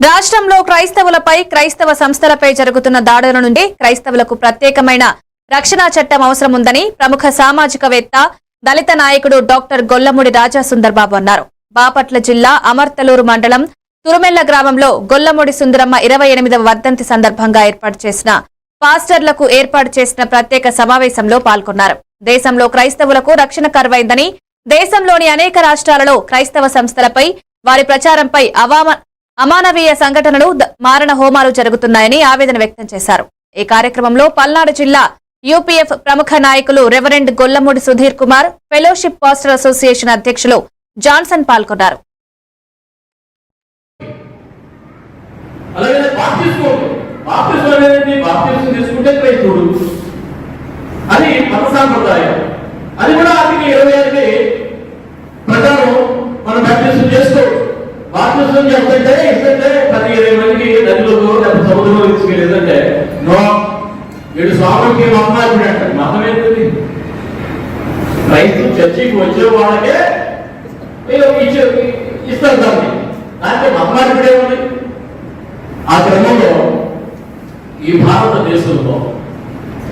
రాష్ట్రంలో క్రైస్తవులపై క్రైస్తవ సంస్థలపై జరుగుతున్న దాడుల నుండి క్రైస్తవులకు ప్రత్యేకమైన రక్షణ చట్టం అవసరం ఉందని ప్రముఖ సామాజికవేత్త దళిత నాయకుడు డాక్టర్ గొల్లముడి రాజా సుందర్బాబు అన్నారు. బాపట్ల జిల్లా అమర్తలూరు మండలం తురుమెల్ల గ్రామంలో గొల్లముడి సుందరమ్మ ఇరవై ఎనిమిదవ వర్ధంతి సందర్భంగా ఏర్పాటు చేసిన పాస్టర్లకు ఏర్పాటు చేసిన ప్రత్యేక సమావేశంలో పాల్గొన్నారు. దేశంలో క్రైస్తవులకు రక్షణ కరువైందని దేశంలోని అనేక రాష్ట్రాలలో క్రైస్తవ సంస్థలపై వారి ప్రచారంపై అవామ అమానవీయ సంఘటనలు మారణ హోమాలు జరుగుతున్నాయని ఆవేదన వ్యక్తం చేశారు. ఈ కార్యక్రమంలో పల్నాడు జిల్లా యూపీఎఫ్ ప్రముఖ నాయకులు reverend Gollamudi Sudheer Kumar fellowship pastor association అధ్యక్షులు జాన్సన్ పాల్గొన్నారు. అలాగే బాప్తిస్మం బాప్తిస్మం అనేది బాప్తిస్మం తీసుకుంటే క్రైస్తవుడు మత సాంప్రదాయం అది కూడా ఆర్టికల్ ఇరవై ఐదుకి ప్రకారం మనం బాప్తిస్మం చేసుకోవచ్చు బాప్తిస్మం చెప్తుంటే ఇస్తుంటే పది ఇరవై మందికి నదిలోకి లేకపోతే సముద్రంలో తీసుకెళ్ళేదంటే నో వీడు స్వామికి మతమార్పిడి అంటారు మతం ఏంటిది? క్రైస్తవ చర్చికి వచ్చే వాళ్ళకే ఇచ్చే ఇస్తారు దాన్ని. దాంట్లో మతమార్పిడి ఉంది ఆ క్రమంలో ఈ భారతదేశంలో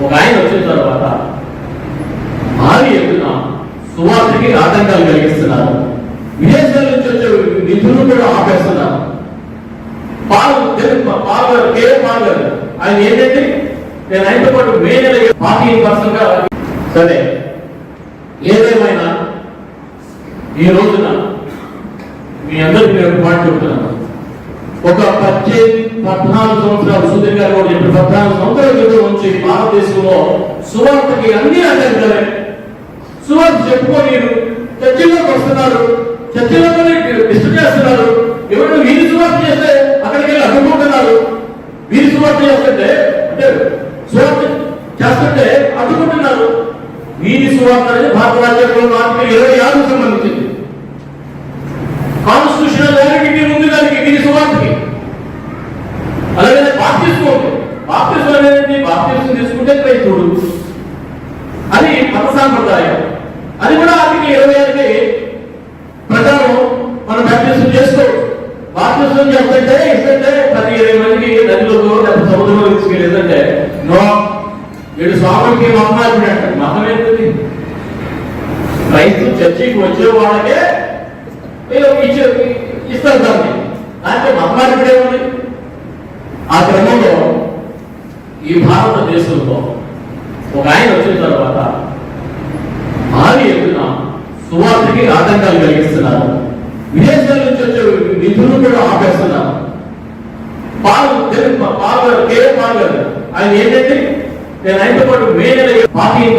ఒక ఆయన వచ్చిన తర్వాత భారీ ఎత్తున సువార్తకి ఆటంకాలు కలిగిస్తున్నారు. కూడా ఆపేస్తున్నారు పాలు తెలుగు- పాలు గారు, కే పాలు ఆయన ఏంటంటే నేను ఆయనతో పాటు మేనే పార్టీ పర్సన్గా సరే ఏదేమైనా ఈ రోజున మీ అందరికీ నేను ఒక మాట చెబుతున్నాను ఒక పద్దెనిమిది పద్నాలుగు సంవత్సరాలు సుధీర్ గారు కూడా చెప్పిన పద్నాలుగు సంవత్సరాల క్రితం నుంచి భారతదేశంలో సువార్తకి అన్ని అడ్డంకులే. సువార్త చెప్పుకోలేరు చర్చలోకి వస్తున్నారు. వీరి సువార్త చేస్తుంటే అంటే సువార్త చేస్తుంటే అడ్డుకుంటున్నారు. వీరి సువార్త అనేది భారత రాజ్యాంగంలో ఆర్టికల్ ఇరవై ఆరుకు సంబంధించింది. కాన్స్టిట్యూషనల్ వ్యాలిడిటీ ఉంది దానికి వీరి సువార్తకి. అలాగే బాప్తిస్మం బాప్తిస్మం అనేది బాప్తిస్మం తీసుకుంటే క్రైస్తవుడు. అది మత సాంప్రదాయం. అది కూడా ఆర్టికల్ ఇరవై ఆరుకి ప్రకారం మనం బాప్తిస్మం చేసుకోవచ్చు. బాప్తిస్మం చెప్తుంటే ఇస్తుంటే పది ఇరవై మందికి నదిలోకి లేకపోతే సముద్రంలో తీసుకెళ్ళేదంటే నో వీడు స్వామికి మతమార్పిడి అంటారు మతం ఏంటది? క్రైస్తవ చర్చికి వచ్చే వాళ్ళకే ఇచ్చే ఇస్తారు దాన్ని. అంటే మతమార్పిడి ఉంది ఆ క్రమంలో ఈ భారతదేశంలో ఒక ఆయన వచ్చిన తర్వాత భారీ ఎత్తున సువార్తకి ఆటంకాలు కలిగిస్తున్నారు. విదేశాల నుంచి వచ్చే నిధులు కూడా ఆపేస్తున్నారు. పాలు తెలుగు- పాలు గారు, కే ఆయన ఏంటంటే నేను ఆయనతో పాటు మే నెల ఫార్టీ